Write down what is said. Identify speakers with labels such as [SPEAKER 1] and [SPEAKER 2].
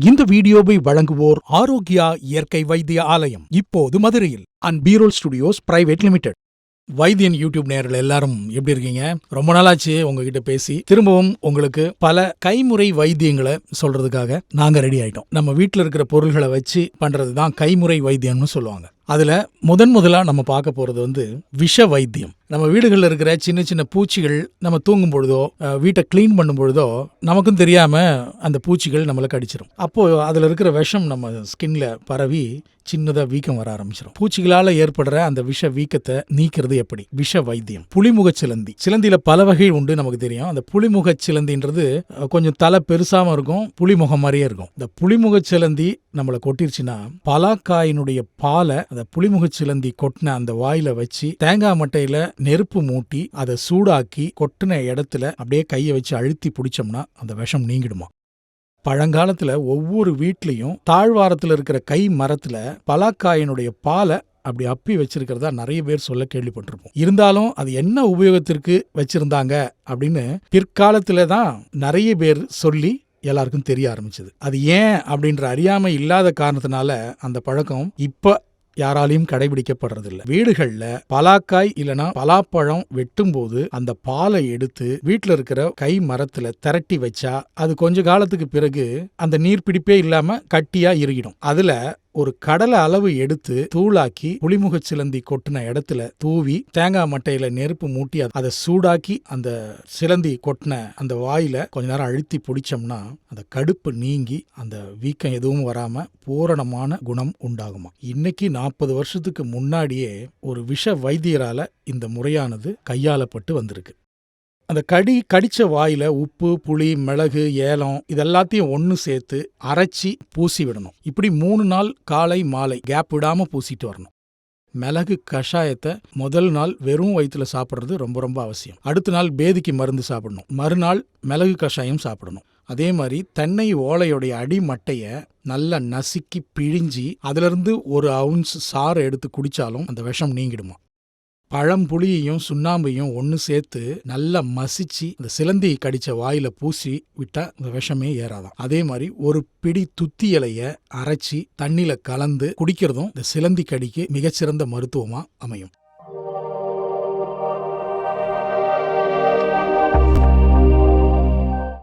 [SPEAKER 1] இந்த வீடியோவை வழங்குவோர் ஆரோக்கியா இயற்கை வைத்திய ஆலயம். இப்போது மதுரையில் அண்ட் பீரோல் ஸ்டுடியோஸ் பிரைவேட் லிமிடெட். வைத்தியன் யூடியூப் நேரில் எல்லாரும் எப்படி இருக்கீங்க? ரொம்ப நாளாச்சு உங்ககிட்ட பேசி. திரும்பவும் உங்களுக்கு பல கைமுறை வைத்தியங்களை சொல்றதுக்காக நாங்க ரெடி ஆயிட்டோம். நம்ம வீட்டில் இருக்கிற பொருள்களை வச்சு பண்றது தான் கைமுறை வைத்தியம்னு சொல்லுவாங்க. அதில் முதன் முதலாக நம்ம பார்க்க போகிறது வந்து விஷ வைத்தியம் நம்ம வீடுகளில் இருக்கிற சின்ன சின்ன பூச்சிகள் நம்ம தூங்கும் பொழுதோ வீட்டை க்ளீன் பண்ணும் பொழுதோ நமக்கும் தெரியாமல் அந்த பூச்சிகள் நம்மளை கடிச்சிடும் அப்போது அதில் இருக்கிற விஷம் நம்ம ஸ்கின்ல பரவி சின்னதாக வீக்கம் வர ஆரம்பிச்சிடும் பூச்சிகளால் ஏற்படுற அந்த விஷ வீக்கத்தை நீக்கிறது எப்படி? விஷ வைத்தியம் புளிமுக சிலந்தி. சிலந்தியில் பல வகை உண்டு நமக்கு தெரியும். அந்த புலிமுக சிலந்தின்றது கொஞ்சம் தலை பெருசாகவும் இருக்கும் புலிமுகம் மாதிரியே இருக்கும். இந்த புளிமுக சிலந்தி நம்மளை கொட்டிருச்சுன்னா பலாக்காயினுடைய பாலை அந்த புலிமுக சிலந்தி கொட்டின அந்த வாயில வச்சு தேங்காய் மட்டையில நெருப்பு மூட்டி அதை சூடாக்கி கொட்டின இடத்துல அப்படியே கையை வச்சு அழுத்தி பிடிச்சோம்னா அந்த விஷம் நீங்கிடுமா? பழங்காலத்துல ஒவ்வொரு வீட்லயும் தாழ்வாரத்துல இருக்கிற கை மரத்துல பலாக்காயினுடைய பாலை அப்படி அப்பி வச்சிருக்கிறதா நிறைய பேர் சொல்ல கேள்விப்பட்டிருப்போம். இருந்தாலும் அது என்ன உபயோகத்திற்கு வச்சிருந்தாங்க அப்படின்னு பிற்காலத்துல தான் நிறைய பேர் சொல்லி எல்லாருக்கும் தெரிய ஆரம்பிச்சது. அது ஏன் அப்படின்ற அறியாமை இல்லாத காரணத்தினால அந்த பழக்கம் இப்போ யாராலையும் கடைபிடிக்கப்படுறதில்ல. வீடுகள்ல பலாக்காய் இல்லனா பலாப்பழம் வெட்டும்போது அந்த பாலை எடுத்து வீட்டில் இருக்கிற கை மரத்துல திரட்டி வச்சா அது கொஞ்ச காலத்துக்கு பிறகு அந்த நீர் பிடிப்பே இல்லாம கட்டியா இறுகிடும் அதுல ஒரு கடலை அளவு எடுத்து தூளாக்கி புளிமுக சிலந்தி கொட்டின இடத்துல தூவி தேங்காய் மட்டையில நெருப்பு மூட்டி அதை சூடாக்கி அந்த சிலந்தி கொட்டின அந்த வாயில கொஞ்ச நேரம் அழுத்தி பிடிச்சோம்னா அந்த கடுப்பு நீங்கி அந்த வீக்கம் எதுவும் வராம பூரணமான குணம் உண்டாகுமா? இன்னைக்கு நாற்பது வருஷத்துக்கு முன்னாடியே ஒரு விஷ வைத்தியரால இந்த முறையானது கையாளப்பட்டு வந்திருக்கு. அந்த கடி கடிச்ச வாயில உப்பு புளி மிளகு ஏலம் இதெல்லாத்தையும் ஒன்று சேர்த்து அரைச்சி பூசி விடணும். இப்படி மூணு நாள் காலை மாலை கேப் விடாம பூசிட்டு வரணும். மிளகு கஷாயத்தை முதல் நாள் வெறும் வயிற்றுல சாப்பிட்றது ரொம்ப ரொம்ப அவசியம். அடுத்த நாள் பேதிக்கு மருந்து சாப்பிடணும். மறுநாள் மிளகு கஷாயம் சாப்பிடணும். அதே மாதிரி தென்னை ஓலையுடைய அடிமட்டையை நல்லா நசுக்கி பிழிஞ்சி அதிலிருந்து ஒரு அவுன்ஸ் சாறு எடுத்து குடித்தாலும் அந்த விஷம் நீங்கிடுமா? பழம்புளியையும் சுண்ணாம்பையும் ஒன்று சேர்த்து நல்லா மசிச்சு அந்த சிலந்தி கடிச்ச வாயில பூசி விட்டா இந்த விஷமே ஏறாதாம். அதே மாதிரி ஒரு பிடி துத்தி இலைய அரைச்சி தண்ணியில கலந்து குடிக்கிறதும் இந்த சிலந்தி கடிக்கு மிகச்சிறந்த மருத்துவமா அமையும்.